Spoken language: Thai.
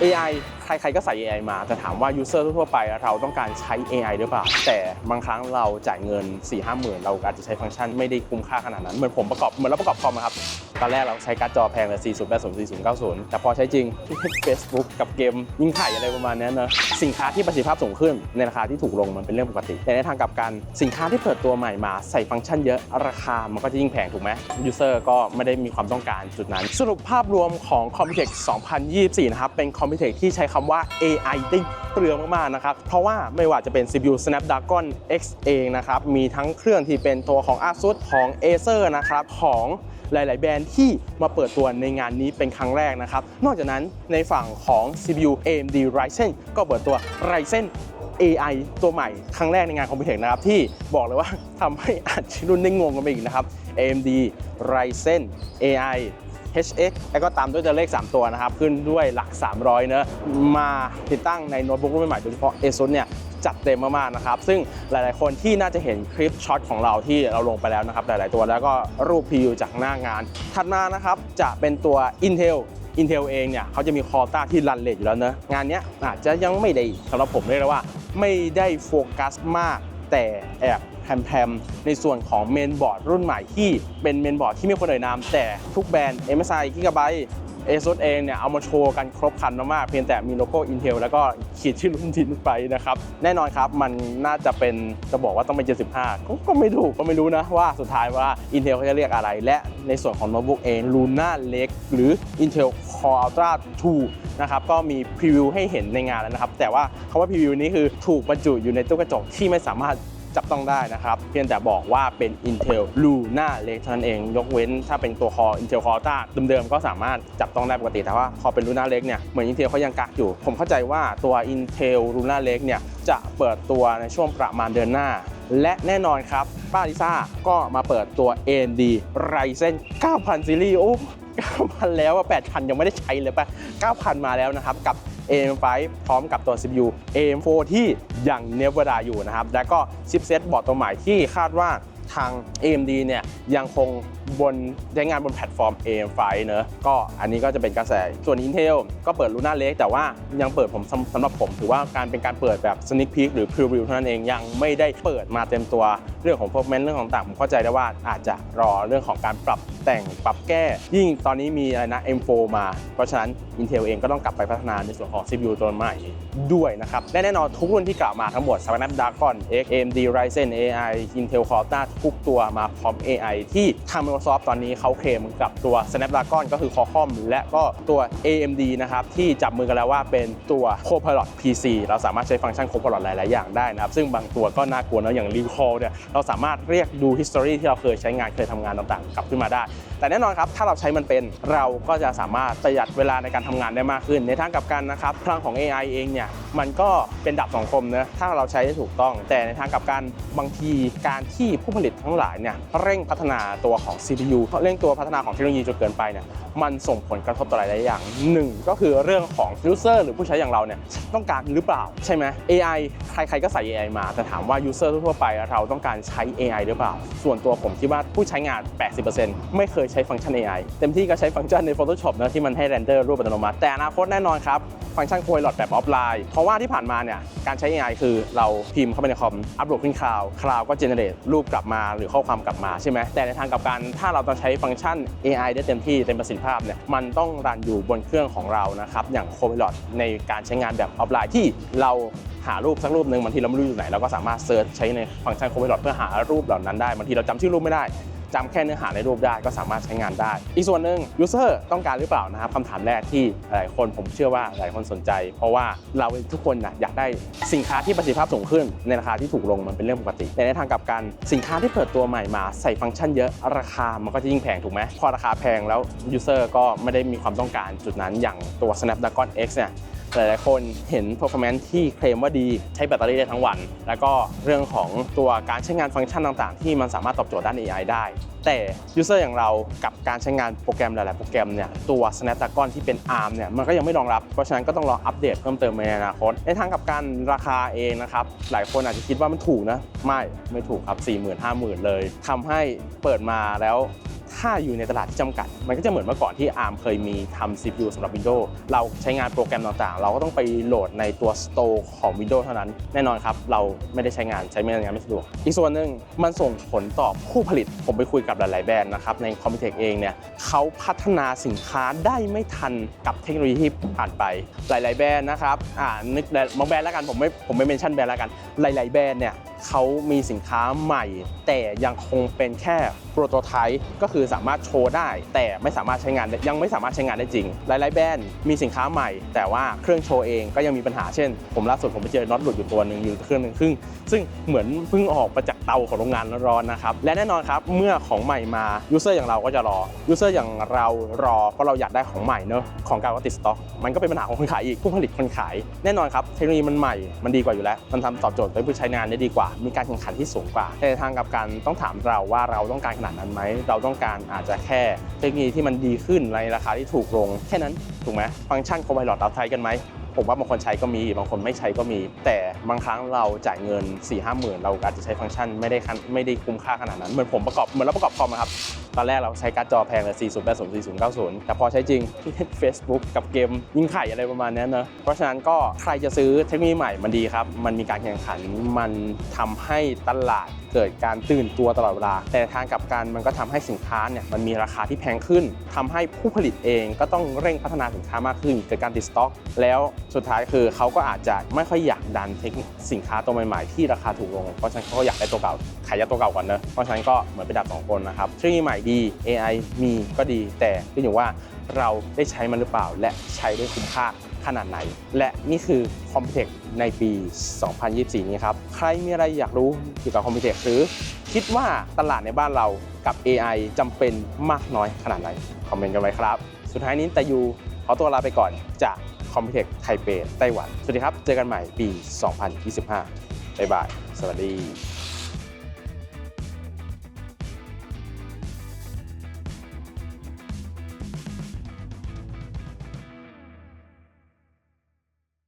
AI ใครๆก็ใส่ AI มาแต่ถามว่า user ทั่วๆไปเราต้องการใช้ AI หรือเปล่า แต่บางครั้งเราจ่ายเงิน 4 5 0 0 0 0 เราอาจจะใช้ฟังก์ชันไม่ได้คุ้มค่าขนาดนั้น เหมือนผมประกอบเหมือนเราประกอบคอมครับ ตอนแรกเราใช้การ์ดจอแพงเลย 4080 4090 แต่พอใช้จริง Facebook กับเกมยิงไข่อะไรประมาณนี้เนอะสินค้าที่ประสิทธิภาพสูงขึ้นในราคาที่ถูกลงมันเป็นเรื่องปกติ แต่ในทางกลับกันสินค้าที่เปิดตัวใหม่มาใส่ฟังก์ชันเยอะราคามันก็จะยิ่งแพงถูกไหมยูเซอร์ก็ไม่ได้มีความต้องการจุดนั้น สรุปภาพรวมของ Computex 2024นะครับเป็น Computex ที่ใช้คำว่า AI ได้เปลืองมากๆนะครับ เพราะว่าไม่ว่าจะเป็น CPU Snapdragon X เองนะครับ มีทั้งเครื่องที่เป็นตัวของ ASUS ของ Acer นะครับ ของหลาย ๆ แบรนด์ที่มาเปิดตัวในงานนี้เป็นครั้งแรกนะครับ นอกจากนั้นในฝั่งของ CPU AMD Ryzen ก็เปิดตัว Ryzen AI ตัวใหม่ครั้งแรกในงานคอมพิวเตอร์นะครับ ที่บอกเลยว่าทำให้อาชีรุ่นได้งงกันไปอีกนะครับ AMD Ryzen AI HX แล้วก็ตามด้วยตัวเลข 3 ตัวนะครับ ขึ้นด้วยหลัก 300 เนอะมาติดตั้งในโน้ตบุ๊กรุ่นใหม่โดยเฉพาะ ASUS เนี่ยจัดเต็มมากๆนะครับ ซึ่งหลายๆคนที่น่าจะเห็นคลิปช็อตของเราที่เราลงไปแล้วนะครับ หลายๆตัวแล้วก็รูป PU จากหน้างาน ถัดมานะครับจะเป็นตัว Intel Intel เองเนี่ยเขาจะมีคอต้าที่รันเลทอยู่แล้วเนอะงานนี้อาจจะยังไม่ได้สำหรับผมเรียกว่า ไม่ได้โฟกัสมาก แต่แอบแพมๆในส่วนของเมนบอร์ดรุ่นใหม่ที่เป็นเมนบอร์ดที่ไม่ควรเอ่ยนามแต่ทุกแบรนด์ MSI Gigabyte ASUS เองเนี่ยเอามาโชว์กันครบครันมากๆเพียงแต่มีโลโก้ Intel แล้วก็ขีดชื่อรุ่นทิ้นไปนะครับ แน่นอนครับมันน่าจะเป็นจะบอกว่าต้องเป็น 75 ก็ก็ไม่ถูกก็ไม่รู้นะว่าสุดท้ายว่า Intel เขาจะเรียกอะไร และในส่วนของโน้ตบุ๊กเอง Luna Lake หรือ Intel Core Ultra 2 นะครับ ก็มีพรีวิวให้เห็นในงานแล้วนะครับ แต่ว่าคำว่าพรีวิวนี้คือถูกบรรจุอยู่ในตู้กระจกที่ไม่สามารถ จับต้องได้นะครับ เพียงแต่บอกว่าเป็น Intel Luna Lake เท่านั้นเอง ยกเว้นถ้าเป็นตัวคอ Intel Core Ultra เดิมๆก็สามารถจับต้องได้ปกติ แต่ว่าพอเป็น Luna Lake เนี่ยเหมือน Intel เขายังกักอยู่ ผมเข้าใจว่าตัว Intel Luna Lake เนี่ยจะเปิดตัวในช่วงประมาณเดือนหน้า และแน่นอนครับป้าลิซ่าก็มาเปิดตัว AMD Ryzen 9000ซีรีส์โอ้9,000 แล้วอะ8,000 ยังไม่ได้ใช้เลยปะ9,000 มาแล้วนะครับ กับ AM5 พร้อมกับตัว CPU AM4 ที่ยังเนวดาอยู่นะครับ และก็ชิปเซตบอร์ดตัวใหม่ที่คาดว่า ทาง AMD เนี่ยยังคงบนใช้งานบนแพลตฟอร์ม AM5 เนอะก็อันนี้ก็จะเป็นกระแส ส่วน Intel ก็เปิด Luna Lake แต่ว่ายังเปิดผมสำหรับผม ถือว่าการเป็นการเปิดแบบ sneak peek หรือ preview เท่านั้นเองยังไม่ได้เปิดมาเต็มตัวเรื่องของ performance เรื่องของต่างผมเข้าใจได้ว่าอาจจะรอเรื่องของการปรับแต่งปรับแก้ ยิ่งตอนนี้มีอะไรนะ M4 มา เพราะฉะนั้น Intel เองก็ต้องกลับไปพัฒนาในส่วนของ CPU ตัวใหม่ด้วยนะครับและแน่นอนทุกรุ่นที่กล่าวมาทั้งหมด Snapdragon X AMD Ryzen AI Intel Core ทุกตัวมาพร้อม AI ที่ทาง Microsoft ตอนนี้เขาเคลมกับตัว Snapdragon ก็คือ Qualcomm และก็ตัว AMD นะครับที่จับมือกันแล้วว่าเป็นตัว Copilot PC เราสามารถใช้ฟังก์ชัน Copilot หลาย ๆ อย่างได้นะครับ ซึ่งบางตัวก็น่ากลัวนะอย่าง Recall เนี่ยเราสามารถเรียกดู history ที่เราเคยใช้งานเคยทำงานต่าง ๆ กลับขึ้นมาได้ แต่แน่นอนครับ ถ้าเราใช้มันเป็นเราก็จะสามารถประหยัดเวลาในการทำงานได้มากขึ้น ในทางกับกันนะครับพลังของ AI เองเนี่ยมันก็เป็นดับสังคมนะถ้าเราใช้ได้ถูกต้อง แต่ในทางกับกันบางทีการที่ผู้ผลิตทั้งหลายเนี่ยเร่งพัฒนาตัวของ CPU เร่งตัวพัฒนาของเทคโนโลยีจนเกินไปเนี่ยมันส่งผลกระทบต่อหลายอย่างหนึ่งก็คือเรื่องของ user หรือผู้ใช้อย่างเราเนี่ยต้องการหรือเปล่าใช่ไหม AI ใครๆก็ใส่ AI มาแต่ถามว่า user ทั่วไปเราต้องการใช้ AI หรือเปล่า ส่วนตัวผมคิดว่าผู้ใช้งาน 80%ไม่เคยใช้ฟังก์ชัน AI เต็มที่ก็ใช้ฟังก์ชันใน Photoshop นะที่มันให้เรนเดอร์รูปอัตโนมัติแต่อนาคตแน่นอนครับ ฟังก์ชัน Copilot แบบออฟไลน์เพราะว่าที่ผ่านมาเนี่ยการใช้ AI คือเราพิมพ์เข้าไปในคอมอัปโหลดขึ้นคลาวคลาวก็เจเนเรตรูปกลับมาหรือข้อความกลับมาใช่ไหมแต่ในทางกลับกันถ้าเราจะใช้ฟังก์ชัน AI ได้เต็มที่เต็มประสิทธิภาพเนี่ยมันต้องรันอยู่บนเครื่องของเรานะครับอย่าง Copilot ในการใช้งานแบบออฟไลน์ที่เราหารูปสักรูปหนึ่งบางทีเราไม่รู้อยู่ไหนเราก็สามารถเซิร์ชใช้ในฟังก์ชัน Copilot เพื่อหารูปเหล่านั้นได้บางทีเราจำชื่อรูปไม่ได้ จำแค่เนื้อหาในรูปได้ก็สามารถใช้งานได้ อีกส่วนหนึ่ง user ต้องการหรือเปล่านะครับคำถามแรกที่หลายคนผมเชื่อว่าหลายคนสนใจ เพราะว่าเราทุกคนนะอยากได้สินค้าที่ประสิทธิภาพสูงขึ้น ในราคาที่ถูกลงมันเป็นเรื่องปกติ แต่ในทางกลับกันสินค้าที่เปิดตัวใหม่มาใส่ฟังก์ชันเยอะราคามันก็จะยิ่งแพงถูกไหมพอราคาแพงแล้ว user ก็ไม่ได้มีความต้องการจุดนั้นอย่างตัว Snapdragon X เนี่ย หลายๆคนเห็น performance ที่เคลมว่าดีใช้แบตเตอรี่ได้ทั้งวัน แล้วก็เรื่องของตัวการใช้งานฟังก์ชันต่างๆ ที่มันสามารถตอบโจทย์ด้าน AI ได้ แต่ user อย่างเรากับการใช้งานโปรแกรมหลาย ๆ โปรแกรมเนี่ยตัว Snapdragon ที่เป็น ARM เนี่ยมันก็ยังไม่รองรับ เพราะฉะนั้นก็ต้องรออัปเดตเพิ่มเติมในอนาคตในทางกับการราคาเองนะครับหลายคนอาจจะคิดว่ามันถูกนะไม่ไม่ถูกครับ4 0 0 0 0 5 0,000 เลยทำให้เปิดมาแล้ว ถ้าอยู่ในตลาดที่จำกัด มันก็จะเหมือนเมื่อก่อนที่ ARM เคยมีทำ CPU สำหรับ Windows เราใช้งานโปรแกรมต่างๆ เราก็ต้องไปโหลดในตัว Store ของ Windows เท่านั้น แน่นอนครับ เราไม่ได้ใช้งานใช้ไม่ได้งานไม่สะดวก อีกส่วนหนึ่งมันส่งผลต่อผู้ผลิต ผมไปคุยกับหลายๆแบรนด์นะครับ ใน Computex เองเนี่ยเขาพัฒนาสินค้าได้ไม่ทันกับเทคโนโลยีที่ผ่านไป หลาย ๆ แบรนด์นะครับ อ่านึกบางแบรนด์แล้วกันผมไม่ผมไม่เมนชั่นแบรนด์แล้วกัน หลาย ๆ แบรนด์เนี่ย เขามีสินค้าใหม่ แต่ยังคงเป็นแค่โปรโตไทป์ก็คือสามารถโชว์ได้ แต่ไม่สามารถใช้งานได้ยังไม่สามารถใช้งานได้จริง หลาย ๆ แบรนด์มีสินค้าใหม่ แต่ว่าเครื่องโชว์เองก็ยังมีปัญหาเช่น ผมล่าสุดผมไปเจอน็อตหลุดอยู่ตัวหนึ่งอยู่เครื่องหนึ่งครึ่งซึ่งเหมือนเพิ่งออกมาจากเตาของโรงงานร้อนๆนะครับและแน่นอนครับเมื่อของใหม่มายูเซอร์อย่างเราก็จะรอยูเซอร์อย่างเรารอเพราะเราอยากได้ของใหม่เนอะของเก่าก็ติดสต็อก มันก็เป็นปัญหาของคนขายอีกผู้ผลิตคนขาย แน่นอนครับเทคโนโลยีมันใหม่มันดีกว่าอยู่แล้ว มันทำตอบโจทย์ไปผู้ใช้งานได้ดีกว่ามีการแข่งขันที่สูงกว่าในทางกับการต้องถามเราว่าเราต้องการขนาดนั้นไหม เราต้องการอาจจะแค่เทคโนโลยีที่มันดีขึ้นในราคาที่ถูกลง แค่นั้นถูกไหมฟังก์ชันโคไพลอตเราใช้กันไหมผมว่าบางคนใช้ก็มีบางคนไม่ใช้ก็มี แต่บางครั้งเราจ่ายเงิน4ี่ห้าหมื่นเราอาจจะใช้ฟังก์ชันไม่ได้ไม่ได้คุ้มค่าขนาดนั้นเหมือนผมประกอบเหมือนเราประกอบคอมครับ ตอนแรกเราใช้การ์ดจอแพงเลย40 80 40 90 แต่พอใช้จริงเล่น Facebook กับเกมยิงไข่อะไรประมาณนี้เนอะเพราะฉะนั้นก็ใครจะซื้อเทคโนโลยีใหม่มันดีครับ มันมีการแข่งขันมันทำให้ตลาดเกิดการตื่นตัวตลอดเวลา แต่ทางกลับกันมันก็ทำให้สินค้าเนี่ยมันมีราคาที่แพงขึ้นทำให้ผู้ผลิตเองก็ต้องเร่งพัฒนาสินค้ามากขึ้น เกิดการติดสต็อก แล้วสุดท้ายคือเขาก็อาจจะไม่ค่อยอยากดันเทคนิคสินค้าตัวใหม่ๆที่ราคาถูกลง เพราะฉะนั้นเขาก็อยากได้ตัวเก่า ขายยาตัวเก่าก่อนเนอะเพราะฉะนั้นก็เหมือนเป็นดาบสองคนนะครับเทคโนโลยีใหม่ดี AI มีก็ดี แต่ขึ้นอยู่ว่าเราได้ใช้มันหรือเปล่า และใช้ได้คุ้มค่าขนาดไหน และนี่คือ Computex ในปี 2024 นี้ครับ ใครมีอะไรอยากรู้เกี่ยวกับ Computex หรือ คิดว่าตลาดในบ้านเรากับ AI จำเป็นมากน้อยขนาดไหน คอมเมนต์กันไว้ครับ สุดท้ายนี้แต่ยูขอตัวลาไปก่อนจาก Computex ไทเปไต้หวัน สวัสดีครับ เจอกันใหม่ปี 2025 บ๊ายบาย สวัสดี